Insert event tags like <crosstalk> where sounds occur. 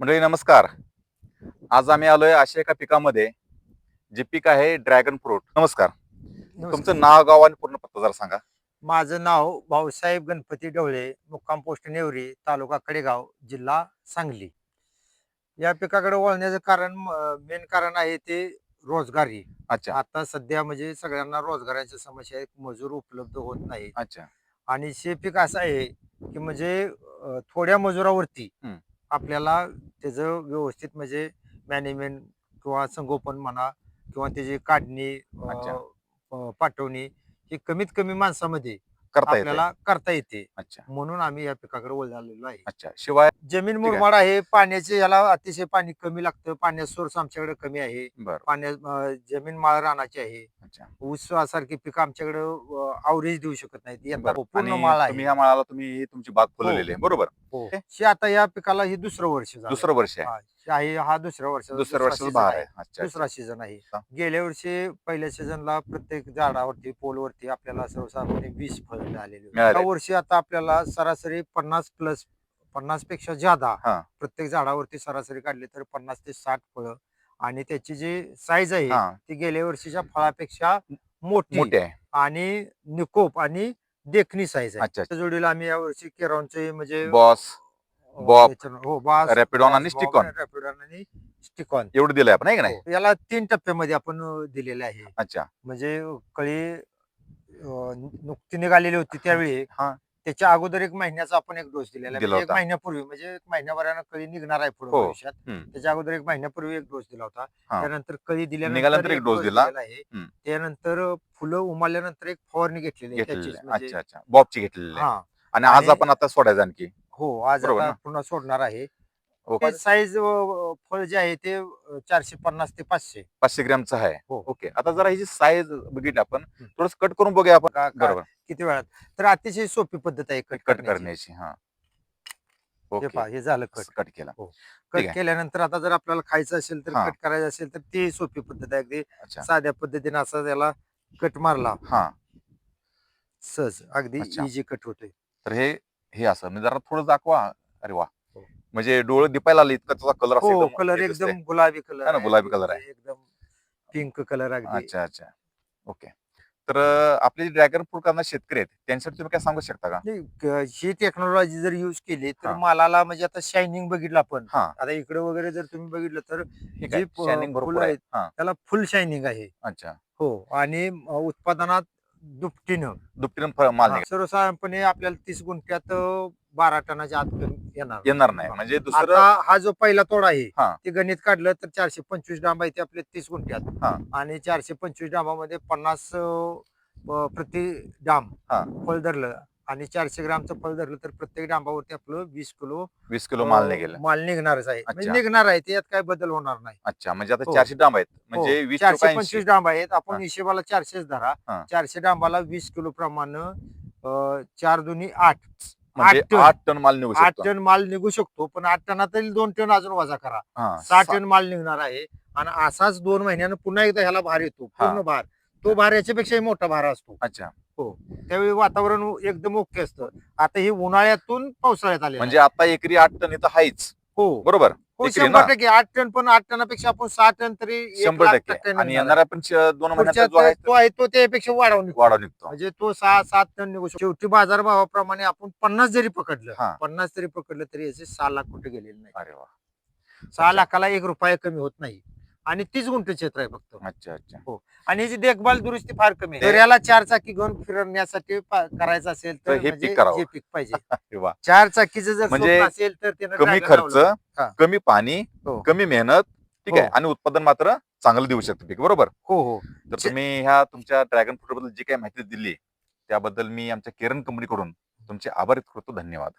मंडळी नमस्कार. आज आम्ही आलोय अशा एका पिकामध्ये जे पीक आहे ड्रॅगन फ्रूट. नमस्कार. तुमचं नाव गाव आणि पूर्ण पत्ता जरा सांगा. माझं नाव भाऊसाहेब गणपती डवळे मुक्काम पोस्ट नेवरी तालुका कडेगाव जिल्हा सांगली. या पिकाकडे वळण्याचं कारण मेन कारण आहे ते रोजगारी. अच्छा. आता सध्या म्हणजे सगळ्यांना रोजगाराची समस्या आहे मजूर उपलब्ध होत नाही अच्छा. आणि शे पीक असं आहे की म्हणजे थोड्या मजुरावरती. आपल्याला त्याचं व्यवस्थित म्हणजे मॅनेजमेंट किंवा संगोपन म्हणा किंवा त्याची काढणी अं, अच्छा. अं, पाठवणी ही कमीत कमी माणसामध्ये करता येते आपल्याला करता येते. अच्छा. म्हणून आम्ही या पिकाकडे वळलेलो आहे. अच्छा. शिवाय जमीन आहे. मुरमाड आहे. पाण्याचे याला अतिशय पाणी कमी लागतं. पाण्याचा सोर्स आमच्याकडे कमी आहे. बर. पाण्या अं, जमीन माळ रानाची आहे. अच्छा ऊस सारखी पिकं आमच्याकडे आवरेज देऊ शकत नाहीत यंदा बरं. पूर्ण आणि माळ तुम्ही आहे ह्या माळाला तुम्ही ही तुमची बाग फुलवलेली आहे बरोबर हो. हे आता या पिकाला हे दुसरं वर्ष झालं. दुसरं वर्ष आहे हा, हे हा दुसऱ्या वर्षाचा दुसरा वर्षाचा season बहार आहे. अच्छा दुसरा सीझन आहे हा. गेल्या वर्षी पहिल्या सीझनला प्रत्येक झाडावरती पोलवरती आपल्याला सर्वसाधारणपणे वीस फळ मिळालेली होती. मिळाले. या वर्षी आता आपल्याला सरासरी पन्नास प्लस पन्नासपेक्षा ज्यादा हा. प्रत्येक झाडावरती सरासरी काढली तर पन्नास ते साठ फळं आणि त्याची जी साईज आहे हा. ती गेल्या वर्षीच्या फळापेक्षा मोठी मोठे आहे. आणि निकोप आणि देखणी साईज आहे. अच्छा त्या जोडीला आम्ही यावर्षी केरॉनचे म्हणजे बॉस बॉब, याच्यानं- हो बास रॅपिडॉन आणि स्टिकॉन. रॅपिडॉन आणि स्टिकॉन एवढं दिलंय आपण आहे का नाही? हो. याला तीन टप्प्यामध्ये आपण अं, दिलेले आहे. अच्छा. म्हणजे कळी अं, नुकती निघालेली होती त्यावेळी. हा. त्याच्या अगोदर एक महिन्याचा आपण एक डोस दिलेला आहे. दिला म्हणजे एक होता. महिन्यापूर्वी म्हणजे एक महिन्याभरानं कळी निघणार आहे पुढे हो. भविष्यात हम्म. त्याच्या अगोदर एक महिन्यापूर्वी एक डोस दिला होता हा. त्यानंतर कळी दिल्यानंतर एक डोस दिला. दिलेला आहे हम्म. त्यानंतर फुलं उमाल्यानंतर एक फवारणी घेतलेली आहे त्याचीच. म्हणजे अच्छा अच्छा बॉबची घेतलेली आहे हा आणि आज आणि- आपण आता सोडायचं आणखी हो आज बरोबर आता ना? पुन्हा सोडणार आहे ओके साईज फळ जे आहे ते अं, चारशे पन्नास ते पाचशे पाचशे ग्रॅमचं आहे हो. ओके आता जरा ह्याची साईज बघितली आपण हम्म. थोडस कट करून बघूया आपण का- का- बरोबर किती वेळात? तर अतिशय सोपी पद्धत आहे कट कट करण्याची. हा. हे ओके. हे झालं कट कट केला. कट ठीक आहे. केल्यानंतर आता जर आपल्याला खायचं असेल तर हा. कट करायचं असेल तर ती सोपी पद्धत आहे. अगदी अच्छा. साध्या पद्धतीने असा त्याला कट मारला. हा. सहज अगदी अच्छा. इझी कट होतोय. तर हे हे असं म्हणजे जरा थोडं दाखवा. अरे वा. हो. म्हणजे डोळे दिपायला आले इतका त्याचा कलर हो कलर एकदम गुलाबी कलर हा ना, गुलाबी color आहे. एकदम पिंक कलर अगदी. अच्छा अच्छा. ओके. तर आपले ड्रॅगन फ्रूट करणारे शेतकरी आहेत त्यांच्यासाठी तुम्ही काय सांगू शकता का? नाही, क- ही टेक्नॉलॉजी जर युज केली तर हा. मालाला म्हणजे आता शायनिंग बघितलं आपण. हा. आता इकडे वगैरे जर तुम्ही बघितलं तर जी काय प- शायनिंग भरपूर फुलं आहे. आहेत. हा. त्याला फुल शायनिंग आहे. अच्छा. हो आणि अ, उत्पादनात दुपटीनं. दुपटीनं फळ माल हा, निघेल. सर्वसाधारणपणे आपल्याला तीस गुंठ्यात अ, बारा टनाच्या आत कमी येणार येणार नाही म्हणजे दुसरं आता हा जो पहिला तोडा आहे. ते गणित काढलं तर चारशे पंचवीस डांबा आहे ते आपले तीस हा. गुंठ्यात आणि चारशे पंचवीस डांबामध्ये पन्नास अ, प- प्रति डांब हा. फळ धरलं आणि चारशे ग्रामचं फळ धरलं तर प्रत्येक डांबावरती आपलं वीस किलो वीस किलो माल अ, निघेल माल निघणारच आहे म्हणजे अच्छा. निघणार आहे त्यात काय बदल होणार नाही अच्छा म्हणजे आता हो. चारशे डांब आहेत हो, म्हणजे वीस चारशे पंचवीस डांब आहेत आपण. हिशेबाला चारशेच धरा हा. चारशे डांबाला वीस किलो प्रमाणे अ, चार दोन्ही आठ म्हणजे आठ टन. आठ टन माल निघू आठ शकतो. टन माल निघू शकतो पण आठ टनातील दोन टन अजून वजा करा. हा, सहा सा- टन माल निघणार आहे आणि असाच दोन महिन्यानं पुन्हा एकदा ह्याला भार येतो हा. पूर्ण भार. तो भार याच्यापेक्षाही मोठा भार असतो. अच्छा. त्यावेळी वातावरण एकदम ओके असतं. आता हे उन्हाळ्यातून पावसाळ्यात आले म्हणजे आता एकरी आठ टन इथं आहेच हो. बरोबर. हो एकरी शंभर ना? टक्के. आठ टन पण आठ टनापेक्षा आपण सहा टन तरी एक शंभर लाख टक्के. टक्क्यानं आणि निघणार येणाऱ्या पण श- दोन जो आहे तो आहे तो त्यापेक्षा वाढवून निघतो. वाढव निघतो. म्हणजे तो सहा सात टन निघू शकतो. शेवटी बाजारभावाप्रमाणे आपण पन्नास जरी पकडलं. पन्नास जरी पकडलं तरी याचे सहा लाख कुठे गेलेले नाही अरे वा. सहा लाखाला एक रुपया कमी होत नाही. आणि तीस गुंठ क्षेत्र आहे फक्त अच्छा अच्छा आणि याची देखभाल दुरुस्ती फार कमी आहे. याला चार चाकी घेऊन फिरण्यासाठी पा- करायचं असेल तर तर हे म्हणजे पीक करावं. हे पीक पाहिजे <laughs> अरे वा चार चाकीचं जर म्हणजे स्वप्न असेल तर त्यानं कमी खर्च लावलं. हा. कमी पाणी हो. कमी मेहनत ठीक आहे हो. आणि उत्पादन मात्र चांगलं देऊ शकतं पीक बरोबर हो हो तर जे- तुम्ही ह्या तुमच्या ड्रॅगन फ्रूटबद्दल जी काही माहिती दिली त्याबद्दल मी आमच्या केरन कंपनीकडून तुमचे आभार करतो धन्यवाद